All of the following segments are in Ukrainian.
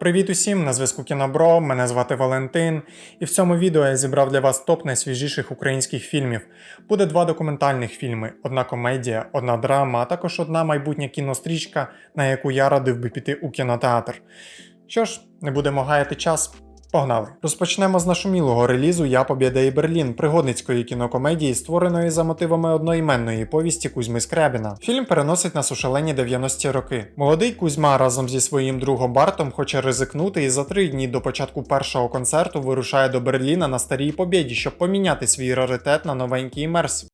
Привіт усім! На зв'язку Кінобро, мене звати Валентин, і в цьому відео я зібрав для вас топ найсвіжіших українських фільмів. Буде два документальних фільми: одна комедія, одна драма, а також одна майбутня кінострічка, на яку я радив би піти у кінотеатр. Що ж, не будемо гаяти час. Погнали! Розпочнемо з нашумілого релізу Я Побєда і Берлін, пригодницької кінокомедії, створеної за мотивами одноіменної повісті Кузьми Скрябіна. Фільм переносить нас у шалені 90-ті роки. Молодий Кузьма разом зі своїм другом Бартом хоче ризикнути і за три дні до початку першого концерту вирушає до Берліна на старій побєді, щоб поміняти свій раритет на новенький мерс.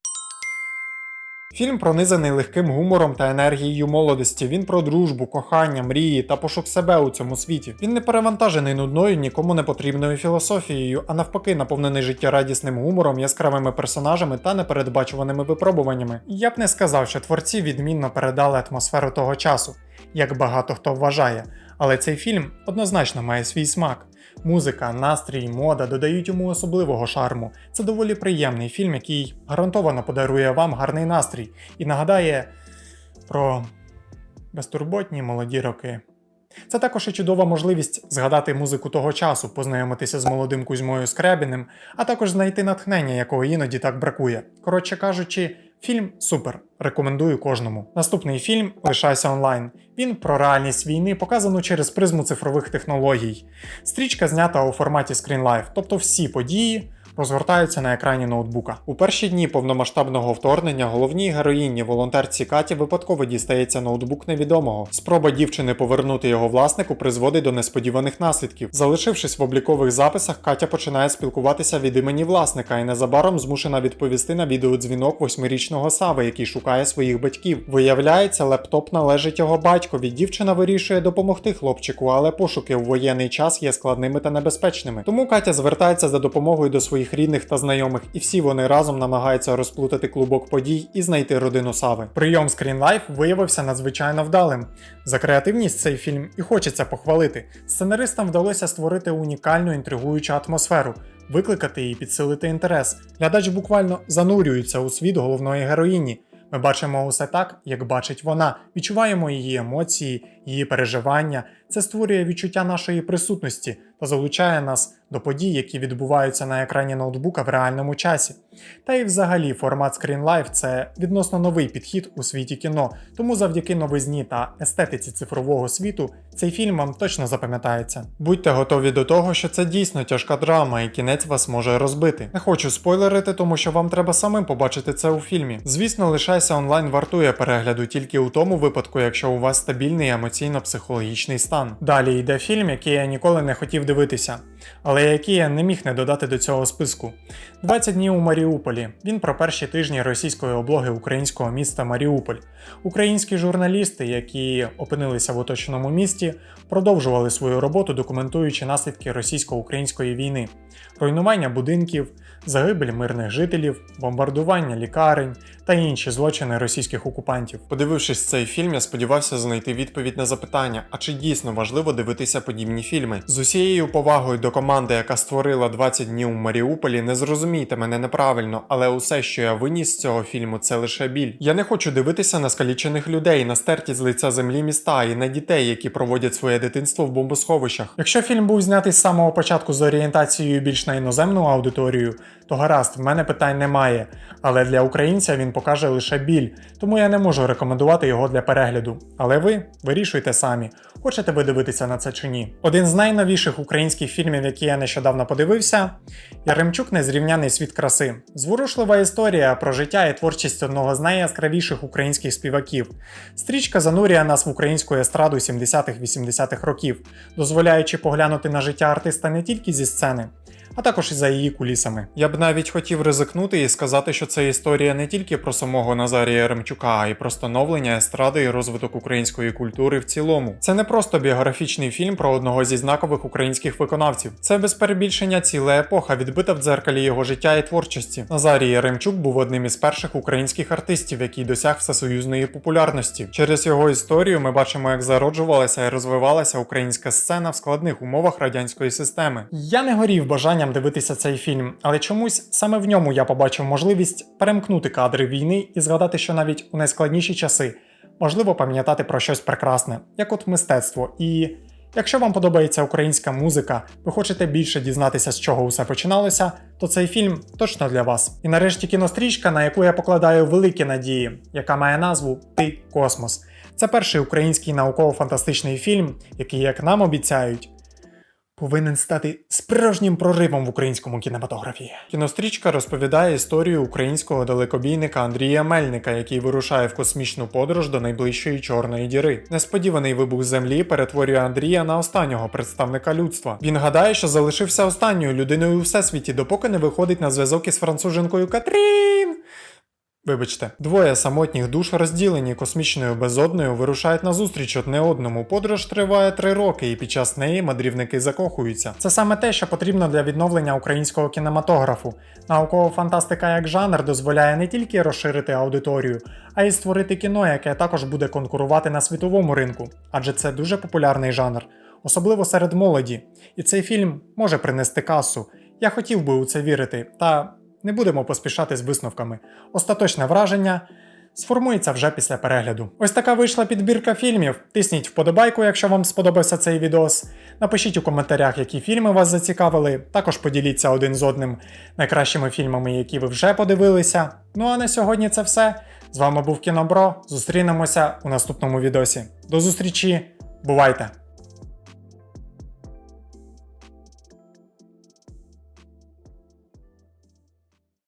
Фільм пронизаний легким гумором та енергією молодості. Він про дружбу, кохання, мрії та пошук себе у цьому світі. Він не перевантажений нудною, нікому не потрібною філософією, а навпаки, наповнений життєрадісним гумором, яскравими персонажами та непередбачуваними випробуваннями. Я б не сказав, що творці відмінно передали атмосферу того часу, як багато хто вважає. Але цей фільм однозначно має свій смак. Музика, настрій, мода додають йому особливого шарму. Це доволі приємний фільм, який гарантовано подарує вам гарний настрій і нагадає про безтурботні молоді роки. Це також і чудова можливість згадати музику того часу, познайомитися з молодим Кузьмою Скрябіним, а також знайти натхнення, якого іноді так бракує. Коротше кажучи, фільм супер. Рекомендую кожному. Наступний фільм Лишайся онлайн. Він про реальність війни, показану через призму цифрових технологій. Стрічка знята у форматі Life, тобто всі події розгортаються на екрані ноутбука. У перші дні повномасштабного вторгнення головній героїні волонтерці Каті випадково дістається ноутбук невідомого. Спроба дівчини повернути його власнику призводить до несподіваних наслідків. Залишившись в облікових записах, Катя починає спілкуватися від імені власника і незабаром змушена відповісти на відеодзвінок восьмирічного Сави, який шукає своїх батьків. Виявляється, лептоп належить його батькові. Дівчина вирішує допомогти хлопчику, але пошуки в воєнний час є складними та небезпечними. Тому Катя звертається за допомогою до своїх рідних та знайомих, і всі вони разом намагаються розплутати клубок подій і знайти родину Сави. Прийом Life виявився надзвичайно вдалим. За креативність цей фільм і хочеться похвалити. Сценаристам вдалося створити унікальну інтригуючу атмосферу. Викликати і підсилити інтерес. Глядач буквально занурюється у світ головної героїні. Ми бачимо усе так, як бачить вона, відчуваємо її емоції, її переживання. Це створює відчуття нашої присутності та залучає нас до подій, які відбуваються на екрані ноутбука в реальному часі. Та й взагалі формат Screen Life – це відносно новий підхід у світі кіно, тому завдяки новизні та естетиці цифрового світу цей фільм вам точно запам'ятається. Будьте готові до того, що це дійсно тяжка драма, і кінець вас може розбити. Не хочу спойлерити, тому що вам треба самим побачити це у фільмі. Звісно, лишайся онлайн вартує перегляду тільки у тому випадку, якщо у вас стабільний емоційно-психологічний стан. Далі йде фільм, який я ніколи не хотів дивитися, але який я не міг не додати до цього списку. 20 днів у Маріуполі. Він про перші тижні російської облоги українського міста Маріуполь. Українські журналісти, які опинилися в оточеному місті, продовжували свою роботу, документуючи наслідки російсько-української війни, руйнування будинків, загибель мирних жителів, бомбардування лікарень та інші злочини російських окупантів. Подивившись цей фільм, я сподівався знайти відповідь на запитання: а чи дійсно важливо дивитися подібні фільми? З усією повагою до команди, яка створила 20 днів у Маріуполі, не зрозумійте мене неправильно, але усе, що я виніс з цього фільму, це лише біль. Я не хочу дивитися на скалічених людей, на стерті з лиця землі міста і на дітей, які проводять своє дитинство в бомбосховищах. Якщо фільм був знятий з самого початку з орієнтацією більш на іноземну аудиторію, то гаразд, в мене питань немає. Але для українця він покаже лише біль, тому я не можу рекомендувати його для перегляду. Але ви вирішуйте самі, хочете ви дивитися на це чи ні. Один з найновіших українських фільмів, які я нещодавно подивився, Яремчук Незрівняний світ краси. Зворушлива історія про життя і творчість одного з найяскравіших українських співаків. Стрічка занурює нас в українську естраду 70-х-80-х років, дозволяючи поглянути на життя артиста не тільки зі сцени, а також і за її кулісами. Я б навіть хотів ризикнути і сказати, що це історія не тільки про самого Назарія Яремчука, а й про становлення естради і розвиток української культури в цілому. Це не просто біографічний фільм про одного зі знакових українських виконавців. Це без перебільшення ціла епоха, відбита в дзеркалі його життя і творчості. Назарій Яремчук був одним із перших українських артистів, який досяг всесоюзної популярності. Через його історію ми бачимо, як зароджувалася і розвивалася українська сцена в складних умовах радянської системи. Я не горів бажанням дивитися цей фільм, але чомусь саме в ньому я побачив можливість перемкнути кадри війни і згадати, що навіть у найскладніші часи можливо пам'ятати про щось прекрасне, як от мистецтво. І Якщо вам подобається українська музика, ви хочете більше дізнатися, з чого усе починалося, то цей фільм точно для вас. І нарешті кінострічка, на яку я покладаю великі надії, яка має назву Ти Космос. Це перший український науково-фантастичний фільм, який, як нам обіцяють, повинен стати справжнім проривом в українському кінематографі. Кінострічка розповідає історію українського далекобійника Андрія Мельника, який вирушає в космічну подорож до найближчої чорної діри. Несподіваний вибух землі перетворює Андрія на останнього представника людства. Він гадає, що залишився останньою людиною у всесвіті, допоки не виходить на зв'язок із француженкою Катрін. Вибачте, двоє самотніх душ, розділені космічною безодною, вирушають на зустріч одне одному. Подорож триває три роки, і під час неї мандрівники закохуються. Це саме те, що потрібно для відновлення українського кінематографу. Наукова фантастика як жанр дозволяє не тільки розширити аудиторію, а й створити кіно, яке також буде конкурувати на світовому ринку, адже це дуже популярний жанр, особливо серед молоді. І цей фільм може принести касу. Я хотів би у це вірити, та не будемо поспішати з висновками. Остаточне враження сформується вже після перегляду. Ось така вийшла підбірка фільмів. Тисніть вподобайку, якщо вам сподобався цей відос. Напишіть у коментарях, які фільми вас зацікавили. Також поділіться один з одним найкращими фільмами, які ви вже подивилися. Ну а на сьогодні це все. З вами був Кінобро. Зустрінемося у наступному відосі. До зустрічі, бувайте!